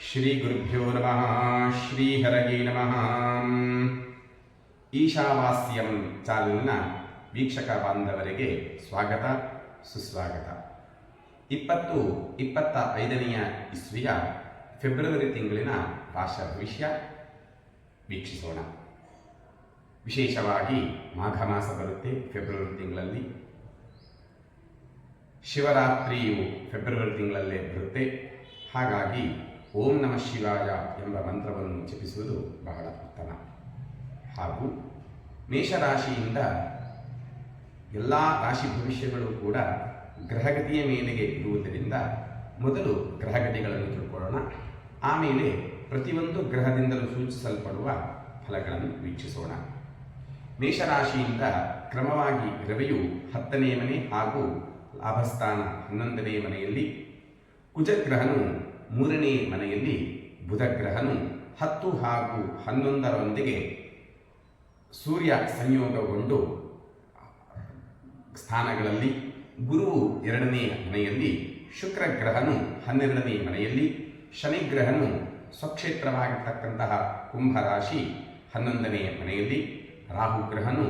ಶ್ರೀ ಗುರುಭ್ಯೋ ನಮಃ ಶ್ರೀ ಹರಯೇ ನಮಃ. ಈಶಾವಾಸ್ಯಂ ಚಾನಲ್ನ ವೀಕ್ಷಕ ಬಾಂಧವರಿಗೆ ಸ್ವಾಗತ, ಸುಸ್ವಾಗತ. ಇಪ್ಪತ್ತು, ಇಪ್ಪತ್ತ ಐದನೆಯ ಇಸ್ವಿಯ ಫೆಬ್ರವರಿ ತಿಂಗಳಿನ ರಾಶ ಭವಿಷ್ಯ ವೀಕ್ಷಿಸೋಣ. ವಿಶೇಷವಾಗಿ ಮಾಘ ಮಾಸ ಬರುತ್ತೆ ಫೆಬ್ರವರಿ ತಿಂಗಳಲ್ಲಿ. ಶಿವರಾತ್ರಿಯು ಫೆಬ್ರವರಿ ತಿಂಗಳಲ್ಲೇ ಬರುತ್ತೆ. ಹಾಗಾಗಿ ಓಂ ನಮಃ ಶಿವಾಯ ಎಂಬ ಮಂತ್ರವನ್ನು ಜಪಿಸುವುದು ಬಹಳ ಉತ್ತಮ. ಹಾಗೂ ಮೇಷರಾಶಿಯಿಂದ ಎಲ್ಲ ರಾಶಿ ಭವಿಷ್ಯಗಳು ಕೂಡ ಗ್ರಹಗತಿಯ ಮೇಲೆಗೆ ಇರುವುದರಿಂದ ಮೊದಲು ಗ್ರಹಗತಿಗಳನ್ನು ತಿಳ್ಕೊಳ್ಳೋಣ. ಆಮೇಲೆ ಪ್ರತಿಯೊಂದು ಗ್ರಹದಿಂದಲೂ ಸೂಚಿಸಲ್ಪಡುವ ಫಲಗಳನ್ನು ವೀಕ್ಷಿಸೋಣ. ಮೇಷರಾಶಿಯಿಂದ ಕ್ರಮವಾಗಿ ರವಿಯು ಹತ್ತನೇ ಮನೆ ಹಾಗೂ ಲಾಭಸ್ಥಾನ ಹನ್ನೊಂದನೇ ಮನೆಯಲ್ಲಿ. ಕುಜಗ್ರಹನು ಮೂರನೇ ಮನೆಯಲ್ಲಿ ಬುಧಗ್ರಹನು ಹತ್ತು ಹಾಗೂ ಹನ್ನೊಂದರೊಂದಿಗೆ ಸೂರ್ಯ ಸಂಯೋಗಗೊಂಡು ಸ್ಥಾನಗಳಲ್ಲಿ, ಗುರುವು ಎರಡನೇ ಮನೆಯಲ್ಲಿ, ಶುಕ್ರಗ್ರಹನು ಹನ್ನೆರಡನೇ ಮನೆಯಲ್ಲಿ, ಶನಿಗ್ರಹನು ಸ್ವಕ್ಷೇತ್ರವಾಗಿರ್ತಕ್ಕಂತಹ ಕುಂಭರಾಶಿ ಹನ್ನೊಂದನೆಯ ಮನೆಯಲ್ಲಿ, ರಾಹುಗ್ರಹನು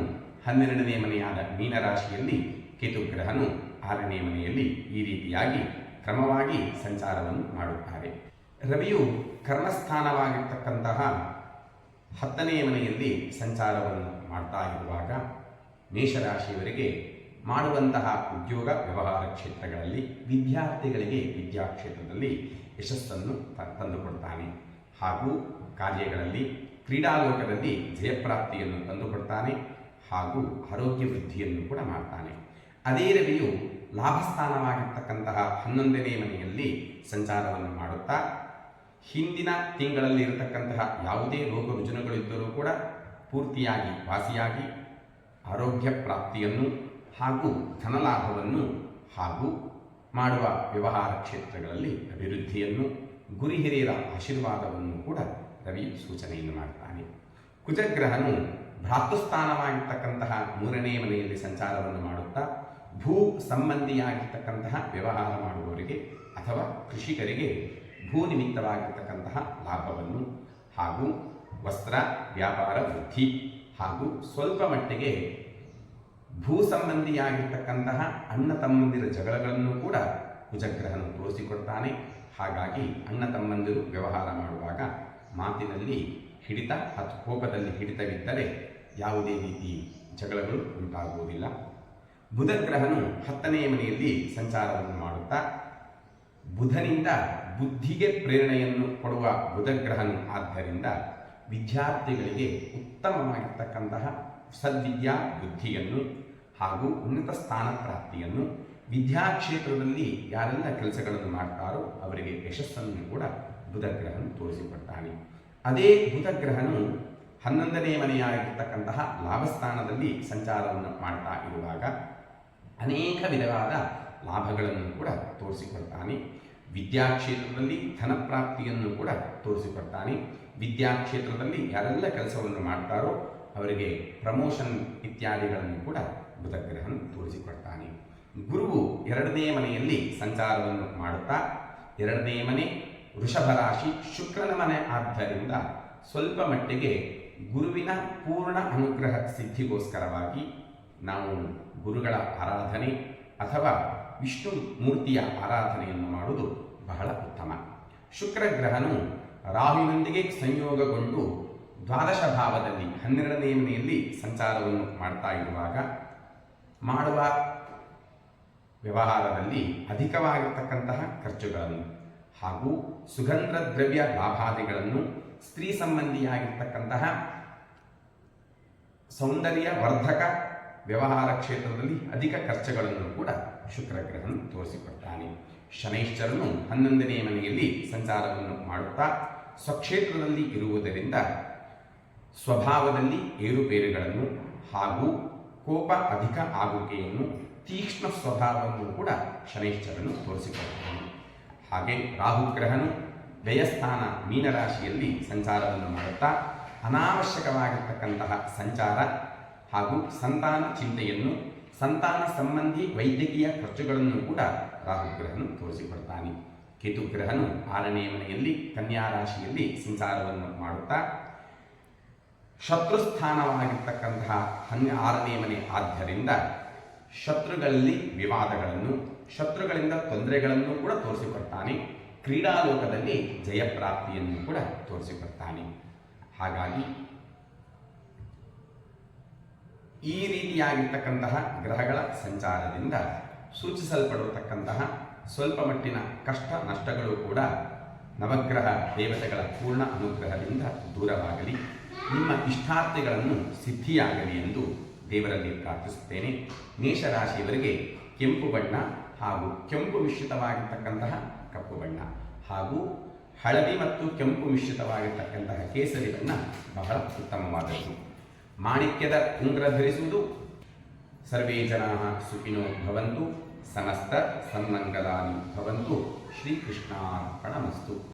ಹನ್ನೆರಡನೇ ಮನೆಯಾದ ಮೀನರಾಶಿಯಲ್ಲಿ, ಕೇತುಗ್ರಹನು ಆರನೇ ಮನೆಯಲ್ಲಿ ಈ ರೀತಿಯಾಗಿ ಕ್ರಮವಾಗಿ ಸಂಚಾರವನ್ನು ಮಾಡುತ್ತಾರೆ. ರವಿಯು ಕರ್ಮಸ್ಥಾನವಾಗಿರ್ತಕ್ಕಂತಹ ಹತ್ತನೆಯ ಮನೆಯಲ್ಲಿ ಸಂಚಾರವನ್ನು ಮಾಡ್ತಾ ಇರುವಾಗ ಮೇಷರಾಶಿಯವರಿಗೆ ಮಾಡುವಂತಹ ಉದ್ಯೋಗ ವ್ಯವಹಾರ ಕ್ಷೇತ್ರಗಳಲ್ಲಿ ವಿದ್ಯಾರ್ಥಿಗಳಿಗೆ ವಿದ್ಯಾಕ್ಷೇತ್ರದಲ್ಲಿ ಯಶಸ್ಸನ್ನು ತಂದುಕೊಡ್ತಾನೆ. ಹಾಗೂ ಕಾರ್ಯಗಳಲ್ಲಿ ಕ್ರೀಡಾಲೋಕದಲ್ಲಿ ಜಯಪ್ರಾಪ್ತಿಯನ್ನು ತಂದುಕೊಡ್ತಾನೆ ಹಾಗೂ ಆರೋಗ್ಯ ವೃದ್ಧಿಯನ್ನು ಕೂಡ ಮಾಡ್ತಾನೆ. ಅದೇ ರವಿಯು ಲಾಭಸ್ಥಾನವಾಗಿರ್ತಕ್ಕಂತಹ ಹನ್ನೊಂದನೇ ಮನೆಯಲ್ಲಿ ಸಂಚಾರವನ್ನು ಮಾಡುತ್ತಾ, ಹಿಂದಿನ ತಿಂಗಳಲ್ಲಿ ಇರತಕ್ಕಂತಹ ಯಾವುದೇ ರೋಗ ರುಜಿನಗಳಿದ್ದರೂ ಕೂಡ ಪೂರ್ತಿಯಾಗಿ ವಾಸಿಯಾಗಿ ಆರೋಗ್ಯ ಪ್ರಾಪ್ತಿಯನ್ನು ಹಾಗೂ ಧನಲಾಭವನ್ನು ಹಾಗೂ ಮಾಡುವ ವ್ಯವಹಾರ ಕ್ಷೇತ್ರಗಳಲ್ಲಿ ಅಭಿವೃದ್ಧಿಯನ್ನು ಗುರಿ ಹಿರಿಯರ ಆಶೀರ್ವಾದವನ್ನು ಕೂಡ ರವಿ ಸೂಚನೆಯನ್ನು ಮಾಡುತ್ತಾನೆ ಕುಜಗ್ರಹನು ಭ್ರಾತೃಸ್ಥಾನವಾಗಿರ್ತಕ್ಕಂತಹ ಮೂರನೇ ಮನೆಯಲ್ಲಿ ಸಂಚಾರವನ್ನು ಮಾಡುತ್ತಾ ಭೂ ಸಂಬಂಧಿಯಾಗಿರ್ತಕ್ಕಂತಹ ವ್ಯವಹಾರ ಮಾಡುವವರಿಗೆ ಅಥವಾ ಕೃಷಿಕರಿಗೆ ಭೂ ನಿಮಿತ್ತವಾಗಿರ್ತಕ್ಕಂತಹ ಲಾಭವನ್ನು ಹಾಗೂ ವಸ್ತ್ರ, ವ್ಯಾಪಾರ, ವೃದ್ಧಿ ಹಾಗೂ ಸ್ವಲ್ಪ ಮಟ್ಟಿಗೆ ಭೂ ಸಂಬಂಧಿಯಾಗಿರ್ತಕ್ಕಂತಹ ಅಣ್ಣ ತಮ್ಮಂದಿರ ಜಗಳಗಳನ್ನು ಕೂಡ ಕುಜಗ್ರಹನು ತೋರಿಸಿಕೊಡ್ತಾನೆ. ಹಾಗಾಗಿ ಅಣ್ಣ ತಮ್ಮಂದಿರು ವ್ಯವಹಾರ ಮಾಡುವಾಗ ಮಾತಿನಲ್ಲಿ ಹಿಡಿತ ಅಥವಾ ಕೋಪದಲ್ಲಿ ಹಿಡಿತವಿದ್ದರೆ ಯಾವುದೇ ರೀತಿ ಜಗಳಗಳು ಉಂಟಾಗುವುದಿಲ್ಲ. ಬುಧಗ್ರಹನು ಹತ್ತನೆಯ ಮನೆಯಲ್ಲಿ ಸಂಚಾರವನ್ನು ಮಾಡುತ್ತಾ, ಬುಧನಿಂದ ಬುದ್ಧಿಗೆ ಪ್ರೇರಣೆಯನ್ನು ಕೊಡುವ ಬುಧಗ್ರಹನು ಆದ್ದರಿಂದ ವಿದ್ಯಾರ್ಥಿಗಳಿಗೆ ಉತ್ತಮವಾಗಿರ್ತಕ್ಕಂತಹ ಸದ್ವಿದ್ಯಾ ಬುದ್ಧಿಯನ್ನು ಹಾಗೂ ಉನ್ನತ ಸ್ಥಾನ ಪ್ರಾಪ್ತಿಯನ್ನು ವಿದ್ಯಾಕ್ಷೇತ್ರದಲ್ಲಿ ಯಾರೆಲ್ಲ ಕೆಲಸಗಳನ್ನು ಮಾಡ್ತಾರೋ ಅವರಿಗೆ ಯಶಸ್ಸನ್ನು ಕೂಡ ಬುಧಗ್ರಹನು ತೋರಿಸಿಕೊಡ್ತಾನೆ. ಅದೇ ಬುಧಗ್ರಹನು ಹನ್ನೊಂದನೇ ಮನೆಯಾಗಿರ್ತಕ್ಕಂತಹ ಲಾಭಸ್ಥಾನದಲ್ಲಿ ಸಂಚಾರವನ್ನು ಮಾಡ್ತಾ ಇರುವಾಗ ಅನೇಕ ವಿಧವಾದ ಲಾಭಗಳನ್ನು ಕೂಡ ತೋರಿಸಿಕೊಡ್ತಾನೆ. ವಿದ್ಯಾಕ್ಷೇತ್ರದಲ್ಲಿ ಧನಪ್ರಾಪ್ತಿಯನ್ನು ಕೂಡ ತೋರಿಸಿಕೊಡ್ತಾನೆ. ವಿದ್ಯಾಕ್ಷೇತ್ರದಲ್ಲಿ ಯಾರೆಲ್ಲ ಕೆಲಸವನ್ನು ಮಾಡ್ತಾರೋ ಅವರಿಗೆ ಪ್ರಮೋಷನ್ ಇತ್ಯಾದಿಗಳನ್ನು ಕೂಡ ಬುಧಗ್ರಹನು ತೋರಿಸಿಕೊಡ್ತಾನೆ. ಗುರುವು ಎರಡನೇ ಮನೆಯಲ್ಲಿ ಸಂಚಾರವನ್ನು ಮಾಡುತ್ತಾ, ಎರಡನೇ ಮನೆ ವೃಷಭ ರಾಶಿ ಶುಕ್ರನ ಮನೆ ಆದ್ದರಿಂದ ಸ್ವಲ್ಪ ಮಟ್ಟಿಗೆ ಗುರುವಿನ ಪೂರ್ಣ ಅನುಗ್ರಹ ಸಿದ್ಧಿಗೋಸ್ಕರವಾಗಿ ನಾವು ಗುರುಗಳ ಆರಾಧನೆ ಅಥವಾ ವಿಷ್ಣು ಮೂರ್ತಿಯ ಆರಾಧನೆಯನ್ನು ಮಾಡುವುದು ಬಹಳ ಉತ್ತಮ. ಶುಕ್ರ ಗ್ರಹನು ರಾಹುವಿನೊಂದಿಗೆ ಸಂಯೋಗಗೊಂಡು ದ್ವಾದಶ ಭಾವದಲ್ಲಿ ಹನ್ನೆರಡನೇ ಮನೆಯಲ್ಲಿ ಸಂಚಾರವನ್ನು ಮಾಡ್ತಾ ಇರುವಾಗ ಮಾಡುವ ವ್ಯವಹಾರದಲ್ಲಿ ಅಧಿಕವಾಗಿರ್ತಕ್ಕಂತಹ ಖರ್ಚುಗಳನ್ನು ಹಾಗೂ ಸುಗಂಧ ದ್ರವ್ಯ ಲಾಭಾದಿಗಳನ್ನು ಸ್ತ್ರೀ ಸಂಬಂಧಿಯಾಗಿರ್ತಕ್ಕಂತಹ ಸೌಂದರ್ಯ ವರ್ಧಕ ವ್ಯವಹಾರ ಕ್ಷೇತ್ರದಲ್ಲಿ ಅಧಿಕ ಖರ್ಚುಗಳನ್ನು ಕೂಡ ಶುಕ್ರಗ್ರಹನು ತೋರಿಸಿಕೊಡ್ತಾನೆ. ಶನೈಶ್ಚರನು ಹನ್ನೊಂದನೇ ಮನೆಯಲ್ಲಿ ಸಂಚಾರವನ್ನು ಮಾಡುತ್ತಾ ಸ್ವಕ್ಷೇತ್ರದಲ್ಲಿ ಇರುವುದರಿಂದ ಸ್ವಭಾವದಲ್ಲಿ ಏರುಪೇರುಗಳನ್ನು ಹಾಗೂ ಕೋಪ ಅಧಿಕ ಆಗುವಿಕೆಯನ್ನು ತೀಕ್ಷ್ಣ ಸ್ವಭಾವವನ್ನು ಕೂಡ ಶನೈಶ್ಚರನು ತೋರಿಸಿಕೊಡ್ತಾನೆ. ಹಾಗೆ ರಾಹುಗ್ರಹನು ವ್ಯಯಸ್ಥಾನ ಮೀನರಾಶಿಯಲ್ಲಿ ಸಂಚಾರವನ್ನು ಮಾಡುತ್ತಾ ಅನಾವಶ್ಯಕವಾಗಿರ್ತಕ್ಕಂತಹ ಸಂಚಾರ ಹಾಗೂ ಸಂತಾನ ಚಿಂತೆಯನ್ನು, ಸಂತಾನ ಸಂಬಂಧಿ ವೈದ್ಯಕೀಯ ಖರ್ಚುಗಳನ್ನು ಕೂಡ ರಾಹುಗ್ರಹನು ತೋರಿಸಿಕೊಡ್ತಾನೆ. ಕೇತುಗ್ರಹನು ಆರನೇ ಮನೆಯಲ್ಲಿ, ಕನ್ಯಾ ರಾಶಿಯಲ್ಲಿ ಸಂಚಾರವನ್ನು ಮಾಡುತ್ತಾ, ಶತ್ರುಸ್ಥಾನವಾಗಿರ್ತಕ್ಕಂತಹ ಹನ್ನೆ, ಆರನೇ ಮನೆ ಆದ್ದರಿಂದ ಶತ್ರುಗಳಲ್ಲಿ ವಿವಾದಗಳನ್ನು, ಶತ್ರುಗಳಿಂದ ತೊಂದರೆಗಳನ್ನು ಕೂಡ ತೋರಿಸಿಕೊಡ್ತಾನೆ. ಕ್ರೀಡಾಲೋಕದಲ್ಲಿ ಜಯಪ್ರಾಪ್ತಿಯನ್ನು ಕೂಡ ತೋರಿಸಿಕೊಡ್ತಾನೆ. ಹಾಗಾಗಿ ಈ ರೀತಿಯಾಗಿರ್ತಕ್ಕಂತಹ ಗ್ರಹಗಳ ಸಂಚಾರದಿಂದ ಸೂಚಿಸಲ್ಪಡತಕ್ಕಂತಹ ಸ್ವಲ್ಪ ಮಟ್ಟಿನ ಕಷ್ಟ ನಷ್ಟಗಳು ಕೂಡ ನವಗ್ರಹ ದೇವತೆಗಳ ಪೂರ್ಣ ಅನುಗ್ರಹದಿಂದ ದೂರವಾಗಲಿ. ನಿಮ್ಮ ಇಷ್ಟಾರ್ಥಗಳನ್ನು ಸಿದ್ಧಿಯಾಗಲಿ ಎಂದು ದೇವರಲ್ಲಿ ಪ್ರಾರ್ಥಿಸುತ್ತೇನೆ. ಮೇಷರಾಶಿಯವರಿಗೆ ಕೆಂಪು ಬಣ್ಣ ಹಾಗೂ ಕೆಂಪು ಮಿಶ್ರಿತವಾಗಿರ್ತಕ್ಕಂತಹ ಕಪ್ಪು ಬಣ್ಣ ಹಾಗೂ ಹಳದಿ ಮತ್ತು ಕೆಂಪು ಮಿಶ್ರಿತವಾಗಿರ್ತಕ್ಕಂತಹ ಕೇಸರಿ ಬಣ್ಣ ಬಹಳ ಉತ್ತಮವಾದದ್ದು. ಮಾಣಿಕ್ಯದ ಉಂಗ್ರ ಧರಿಸುವುದು. ಸರ್ವೇ ಜನಾ ಸುಖಿನೋ ಭವಂತು ಸಮಸ್ತ ಸನ್ಮಂಗಲಾನಿ ಭವಂತು ಶ್ರೀಕೃಷ್ಣಾರ್ಪಣಮಸ್ತು.